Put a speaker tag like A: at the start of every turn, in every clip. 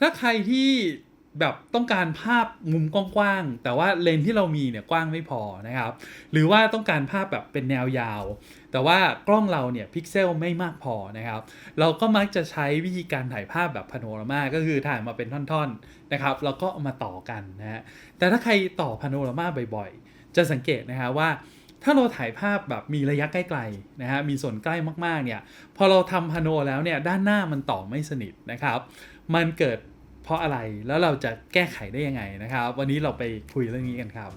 A: ถ้าใครที่แบบต้องการภาพมุมกว้างๆ แต่ว่าเลนที่เรามีเนี่ยกว้างไม่พอนะครับ หรือว่าต้องการภาพแบบเป็นแนวยาว แต่ว่ากล้องเราเนี่ยพิกเซลไม่มากพอนะครับ เราก็มักจะใช้วิธีการถ่ายภาพแบบพาโนรามาก็คือถ่ายมาเป็นท่อนๆนะครับ แล้วก็เอามาต่อกันนะฮะ แต่ถ้าใครต่อพาโนรามาบ่อยๆ จะสังเกตนะฮะว่า ถ้าเราถ่ายภาพแบบมีระยะใกล้ๆนะฮะมีส่วนใกล้มากๆเนี่ยพอเราทำพาโนแล้วเนี่ยด้านหน้ามันต่อไม่สนิทนะครับ มันเกิดเพราะอะไรแล้วเราจะแก้ไขได้ยังไงนะครับ วันนี้เราไปคุยเรื่องนี้กันครับ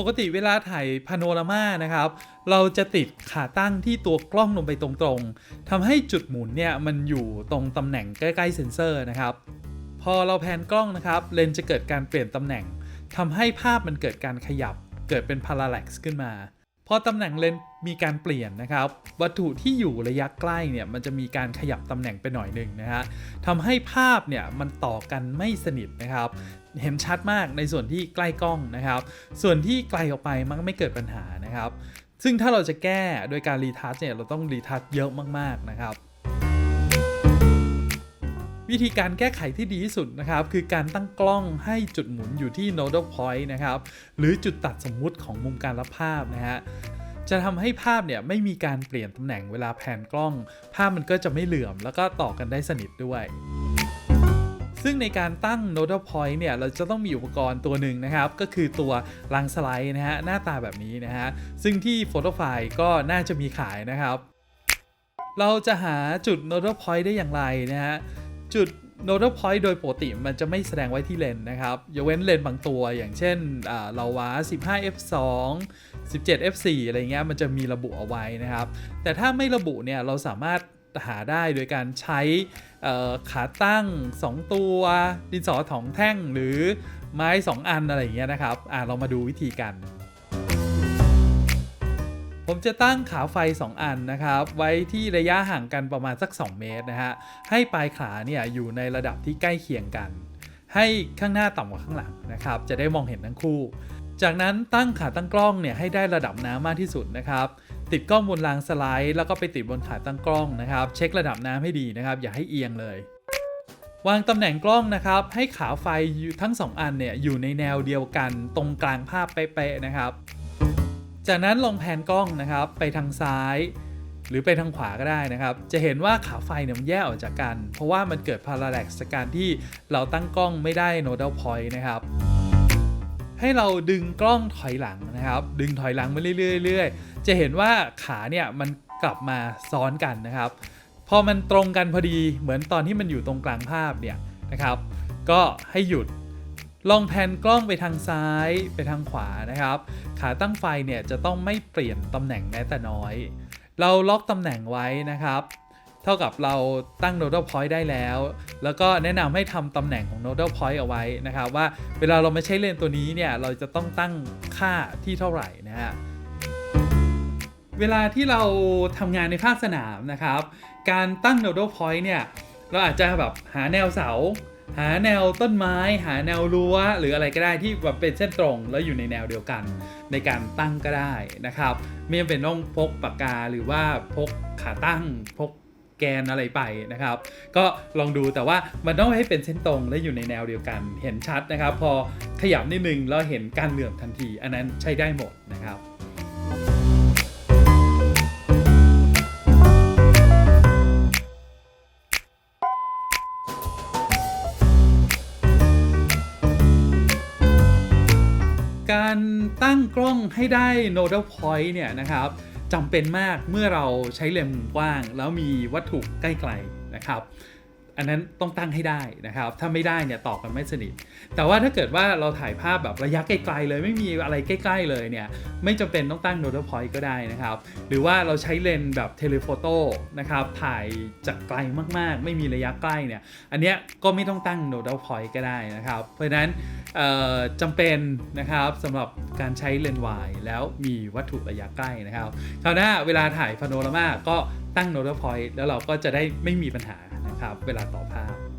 A: ปกติเวลาถ่ายพาโนรามานะครับ เราจะติดขาตั้งที่ตัวกล้องลงไปตรงๆทำให้จุดหมุนเนี่ยมันอยู่ตรงตำแหน่งใกล้ๆเซ็นเซอร์นะครับ พอเราแพนกล้องนะครับเลนส์จะเกิดการเปลี่ยนตำแหน่งทำให้ภาพมันเกิดการขยับ เกิดเป็นพาราแล็กซ์ขึ้นมาพอตำแหน่งเลนส์ มีการเปลี่ยนนะครับ วัตถุที่อยู่ระยะใกล้เนี่ยมันจะมีการขยับตำแหน่งไปหน่อยหนึ่งนะฮะทำให้ภาพเนี่ยมันต่อกันไม่สนิทนะครับ เห็นชัดมากในส่วนที่ใกล้กล้องนะครับ ส่วนที่ไกลออกไปมันก็ไม่เกิดปัญหานะครับ ซึ่งถ้าเราจะแก้โดยการรีทัชเนี่ยเราต้องรีทัชเยอะมากๆนะครับวิธีการแก้ไขที่ดีที่สุดนะครับ คือการตั้งกล้องให้จุดหมุนอยู่ที่ nodal point นะครับ หรือจุดตัดสมมุติของมุมการรับภาพนะฮะ จะทำให้ภาพเนี่ยไม่มีการเปลี่ยนตำแหน่งเวลาแผนกล้อง ภาพมันก็จะไม่เหลื่อม แล้วก็ต่อกันได้สนิทด้วยซึ่งในการตั้ง nodal point เนี่ย เราจะต้องมีอุปกรณ์ตัวหนึ่งนะครับ ก็คือตัวรางสไลด์นะฮะ หน้าตาแบบนี้นะฮะ ซึ่งที่ Photo f i ก็น่าจะมีขายนะครับ เราจะหาจุด nodal point ได้อย่างไรนะฮะ จุด nodal point โดยปกติมันจะไม่แสดงไว้ที่เลนนะครับ ยกเว้นเลนบางตัวอย่างเช่นเราว่า15 f 2 17 f 4อะไรเงี้ยมันจะมีระบุเอาไว้นะครับ แต่ถ้าไม่ระบุเนี่ยเราสามารถหาได้โดยการใช้ขาตั้ง 2 ตัว ดินสอถองแท่งหรือไม้ 2 อันอะไรอย่างเงี้ยนะครับ อ่าเรามาดูวิธีกัน ผมจะตั้งขาไฟ 2 อันนะครับ ไว้ที่ระยะห่างกันประมาณสัก 2 เมตรนะฮะ ให้ปลายขาเนี่ยอยู่ในระดับที่ใกล้เคียงกัน ให้ข้างหน้าต่ำกว่าข้างหลังนะครับ จะได้มองเห็นทั้งคู่ จากนั้นตั้งขาตั้งกล้องเนี่ยให้ได้ระดับน้ำมากที่สุดนะครับ ติดกล้องบนรางสไลด์ แล้วก็ไปติดบนขาตั้งกล้องนะครับ เช็คระดับน้ำให้ดีนะครับ อย่าให้เอียงเลยวางตำแหน่งกล้องนะครับ ให้ขาไฟทั้ง 2 อันเนี่ยอยู่ในแนวเดียวกันตรงกลางภาพเป๊ะๆนะครับ จากนั้นลองแผนกล้องนะครับไปทางซ้าย หรือไปทางขวาก็ได้นะครับ จะเห็นว่าขาไฟเนี่ยมันแยกออกจากกัน เพราะว่ามันเกิดพารา l ล็กซ์จากการที่เราตั้งกล้องไม่ได้ nodal point นะครับ ให้เราดึงกล้องถอยหลังนะครับ ดึงถอยหลังมาเรื่อยๆ จะเห็นว่าขาเนี่ยมันกลับมาซ้อนกันนะครับ พอมันตรงกันพอดีเหมือนตอนที่มันอยู่ตรงกลางภาพเนี่ยนะครับ ก็ให้หยุด ลองแพนกล้องไปทางซ้ายไปทางขวานะครับ ขาตั้งไฟเนี่ยจะต้องไม่เปลี่ยนตำแหน่งแม้แต่น้อย เราล็อกตำแหน่งไว้นะครับ เท่ากับเราตั้ง nodal point ได้แล้ว แล้วก็แนะนำให้ทำตำแหน่งของ nodal point เอาไว้นะครับ ว่าเวลาเราไม่ใช้เลนตัวนี้เนี่ยเราจะต้องตั้งค่าที่เท่าไหร่นะฮะเวลาที่เราทำงานในภาคสนามนะครับ การตั้ง nodal point เนี่ยเราอาจจะแบบหาแนวเสา หาแนวต้นไม้ หาแนวรั้ว หรืออะไรก็ได้ที่แบบเป็นเส้นตรงแล้วอยู่ในแนวเดียวกัน ในการตั้งก็ได้นะครับ ไม่จำเป็นต้องพกปากกาหรือว่าพกขาตั้งพกแกนอะไรไปนะครับ ก็ลองดูแต่ว่ามันต้องให้เป็นเส้นตรงและอยู่ในแนวเดียวกันเห็นชัดนะครับ พอขยับนิดนึงแล้วเห็นการเหลื่อมทันที อันนั้นใช้ได้หมดนะครับ การตั้งกล้องให้ได้ nodal point เนี่ยนะครับจำเป็นมากเมื่อเราใช้เลนส์มุมกว้าง แล้วมีวัตถุใกล้ๆนะครับ อันนั้นต้องตั้งให้ได้นะครับ ถ้าไม่ได้เนี่ยต่อกันไม่สนิท แต่ว่าถ้าเกิดว่าเราถ่ายภาพแบบระยะไกลๆเลย ไม่มีอะไรใกล้ ๆ เลยเนี่ย ไม่จำเป็นต้องตั้ง nodal point ก็ได้นะครับ หรือว่าเราใช้เลนส์แบบเทเลโฟโต้นะครับ ถ่ายจากไกลมากๆ ไม่มีระยะใกล้เนี่ย อันเนี้ยก็ไม่ต้องตั้ง nodal point ก็ได้นะครับ เพราะฉะนั้นเอ่อจำเป็นนะครับสำหรับการใช้เลนส์วายแล้วมีวัตถุระยะใกล้นะครับ คราวหน้าเวลาถ่ายพาโนรามาก็ตั้ง nodal point แล้วเราก็จะได้ไม่มีปัญหา ครับเวลาต่อภาพ